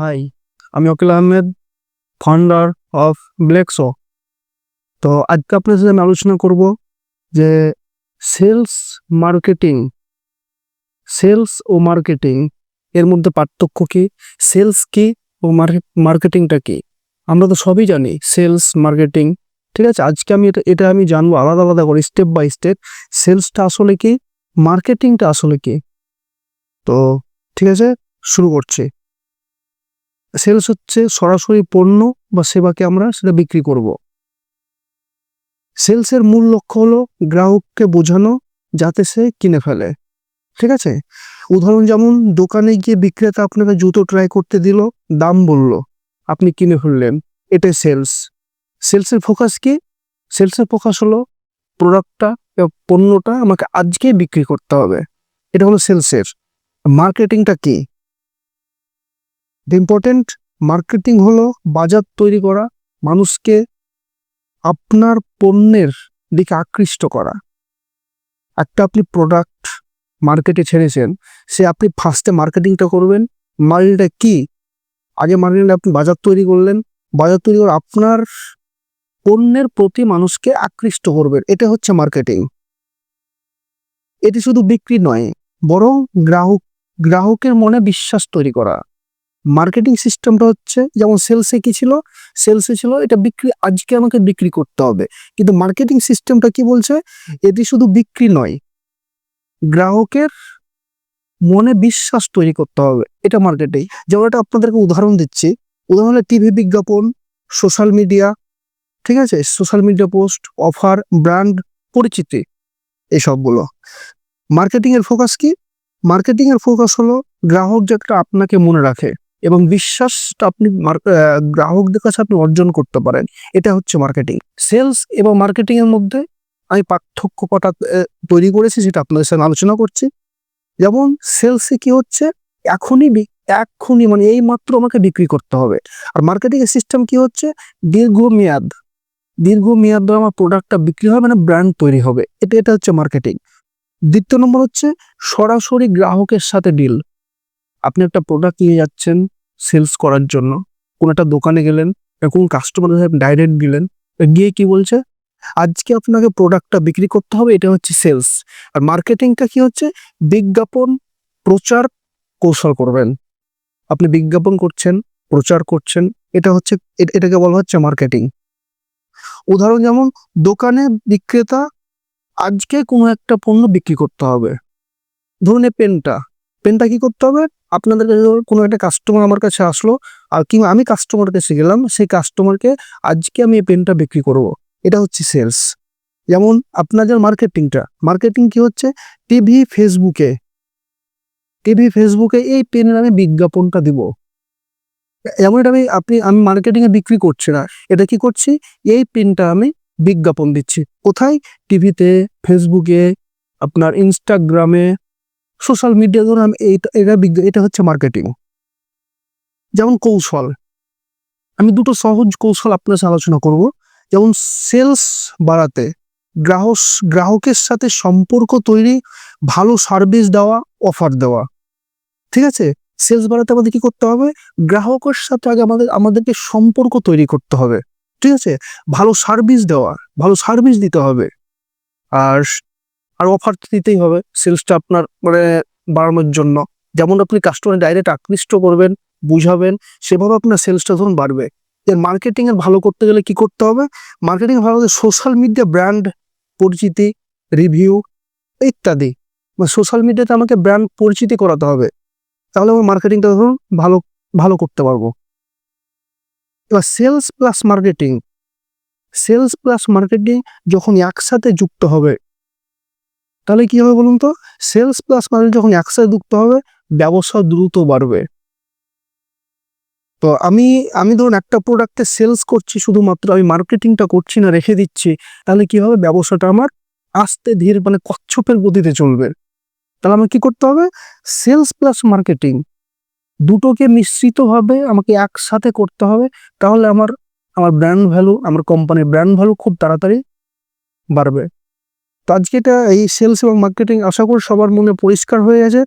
High, আমি Akil Ahmed founder of Blexo তো আজকে আপনার সাথে আমি আলোচনা করব যে সেলস মার্কেটিং সেলস ও মার্কেটিং এর মধ্যে পার্থক্য কি? সেলস কি ও মার্কেটিংটা কি? আমরা তো সবই জানি সেলস মার্কেটিং ঠিক আছে? আজকে আমি এটা এটা আমি জানব আলাদা আলাদা করে স্টেপ বাই স্টেপ সেলসটা আসলে কি মার্কেটিংটা আসলে কি? তো ঠিক আছে, শুরু করছি। সেলস হচ্ছে সরাসরি পণ্য বা সেবাকে আমরা সেটা বিক্রি করব। সেলসের মূল লক্ষ্য হলো গ্রাহককে বোঝানো যাতে সে কিনে ফেলে। ঠিক আছে? উদাহরণ যেমন, দোকানে গিয়ে বিক্রেতা আপনাকে জুতো ট্রাই করতে দিল, দাম বলল, আপনি কিনে ফেললেন। এটাই সেলস। সেলসের ফোকাস কি? সেলসের ফোকাস হলো প্রোডাক্টটা বা পণ্যটা আমাকে আজকে বিক্রি করতে হবে। এটা হলো সেলসের। মার্কেটিংটা কি? ইম্পর্টেন্ট মার্কেটিং হলো বাজার তৈরি করা, মানুষকে আপনার পণ্যের দিকে আকৃষ্ট করা। একটা আপনি প্রোডাক্ট মার্কেটে ছেড়েছেন, সে আপনি ফার্স্টে মার্কেটিংটা করবেন মার্কেটটা কি? আগে মার্কেটিংটা আপনি বাজার তৈরি করলেন, বাজার তৈরি করে আপনার পণ্যের প্রতি মানুষকে আকৃষ্ট করবেন, এটা হচ্ছে মার্কেটিং এটি শুধু বিক্রি নয়, বরং গ্রাহক, গ্রাহকের মনে বিশ্বাস তৈরি করা। মার্কেটিং সিস্টেমটা হচ্ছে, যেমন সেলসে কি ছিল? সেলসে ছিল, এটা বিক্রি, আজকে আমাকে বিক্রি করতে হবে। কিন্তু মার্কেটিং সিস্টেমটা কি বলছে? এটি শুধু বিক্রি নয়, গ্রাহকের মনে বিশ্বাস তৈরি করতে হবে। এটা মার্কেটিং। যেমন এটা আপনাদেরকে উদাহরণ দিচ্ছি। উদাহরণে টিভি বিজ্ঞাপন সোশ্যাল মিডিয়া ঠিক আছে? Social media post offer brand পরিচিতি, এসবগুলো। মার্কেটিং এর ফোকাস কি? মার্কেটিং এর ফোকাস হলো গ্রাহক যে একটা আপনাকে মনে রাখে। এবং বিশ্বাসটা আপনি গ্রাহকদের কাছে আপনি অর্জন করতে পারেন। এটা হচ্ছে মার্কেটিং সেলস এবং মার্কেটিং এর মধ্যে আমি পার্থক্য কটা তৈরি করেছি যেটা আপনাদের সাথে আলোচনা করছি। যেমন সেলসে কি হচ্ছে, এখনই এখনই মানে এই মাত্র আমাকে বিক্রি করতে হবে। আর মার্কেটিং এর সিস্টেম কি হচ্ছে দীর্ঘমেয়াদ দীর্ঘমেয়াদ ধরে আমার প্রোডাক্টটা বিক্রি হবে মানে ব্র্যান্ড তৈরি হবে। এটা এটা হচ্ছে মার্কেটিং দ্বিতীয় নম্বর হচ্ছে সরাসরি গ্রাহকের সাথে ডিল আপনি একটা প্রোডাক্ট নিয়ে যাচ্ছেন সেলস করার জন্য, কোন একটা দোকানে গেলেন কোন কাস্টমারের সাথে ডাইরেক্ট গেলেন গিয়ে কি বলছে? আজকে আপনাকে প্রোডাক্টটা বিক্রি করতে হবে, এটা হচ্ছে সেলস আর মার্কেটিংটা কি হচ্ছে? বিজ্ঞাপন প্রচার কৌশল করবেন। আপনি বিজ্ঞাপন করছেন, প্রচার করছেন, এটা হচ্ছে এটাকে বলা হচ্ছে মার্কেটিং উদাহরণ যেমন, দোকানে বিক্রেতা আজকে কোনো একটা পণ্য বিক্রি করতে হবে। ধরুন এই পেনটা পেনটা কি করতে হবে? আপনাদের কাছে কোনো একটা কাস্টমার আমার কাছে আসলো, আর কিংবা আমি কাস্টমারের কাছে গেলাম, সেই কাস্টমারকে আজকে আমি এই পেনটা বিক্রি করব। এটা হচ্ছে সেলস যেমন আপনাদের মার্কেটিংটা মার্কেটিং কি হচ্ছে? টিভি ফেসবুকে টিভি ফেসবুকে এই পেনের আমি বিজ্ঞাপনটা দিব। এমন এটা আমি, আপনি, আমি মার্কেটিংয়ে বিক্রি করছি না, এটা কি করছি? এই পেনটা আমি বিজ্ঞাপন দিচ্ছি। কোথায়? টিভিতে ফেসবুকে আপনার ইনস্টাগ্রামে সোশ্যাল মিডিয়া ধরুন এটা এটা হচ্ছে মার্কেটিং যেমন কৌশল। আমি দুটো সহজ কৌশল আপনার সাথে আলোচনা করব। যেমন সেলস বাড়াতে গ্রাহক গ্রাহকের সাথে সম্পর্ক তৈরি, ভালো সার্ভিস দেওয়া অফার দেওয়া। ঠিক আছে? সেলস বাড়াতে আমাদের কি করতে হবে? গ্রাহকের সাথে আগে আমাদের আমাদেরকে সম্পর্ক তৈরি করতে হবে। ঠিক আছে? ভালো সার্ভিস দেওয়া, ভালো সার্ভিস দিতে হবে। আর আর অফার দিতেই হবে সেলসটা আপনার মানে বাড়ানোর জন্য। যেমন আপনি কাস্টমার ডাইরেক্ট আকৃষ্ট করবেন, বুঝাবেন, সেভাবে আপনার সেলসটা ধরুন বাড়বে। এর মার্কেটিং এর ভালো করতে গেলে কি করতে হবে? মার্কেটিং ভালো করতে সোশ্যাল মিডিয়া ব্র্যান্ড পরিচিতি রিভিউ ইত্যাদি। সোশ্যাল মিডিয়াতে আমাকে ব্র্যান্ড পরিচিতি করাতে হবে। তাহলে আমার মার্কেটিংটা ধরুন ভালো ভালো করতে পারব। এবার sales plus marketing sales plus marketing যখন একসাথে যুক্ত হবে তাহলে কি হবে বলুন তো? সেলস প্লাস মার্কেটিং যখন একসাথে যুক্ত হবে, ব্যবসা দ্রুত বাড়বে। তো আমি আমি ধরুন একটা প্রোডাক্টে সেলস করছি, শুধুমাত্র আমি মার্কেটিংটা করছি না, রেখে দিচ্ছি, তাহলে কি হবে? ব্যবসাটা আমার আস্তে ধীরে মানে কচ্ছপের গতিতে চলবে। তাহলে আমাকে কি করতে হবে? সেলস প্লাস মার্কেটিং দুটোকে মিশ্রিতভাবে আমাকে একসাথে করতে হবে, তাহলে আমার আমার ব্র্যান্ড ভ্যালু আমার কোম্পানির ব্র্যান্ড ভ্যালু খুব তাড়াতাড়ি বাড়বে। তো আজকে এটা এই সেলস এবং মার্কেটিং আশা করি সবার মনে পরিষ্কার হয়ে গেছে।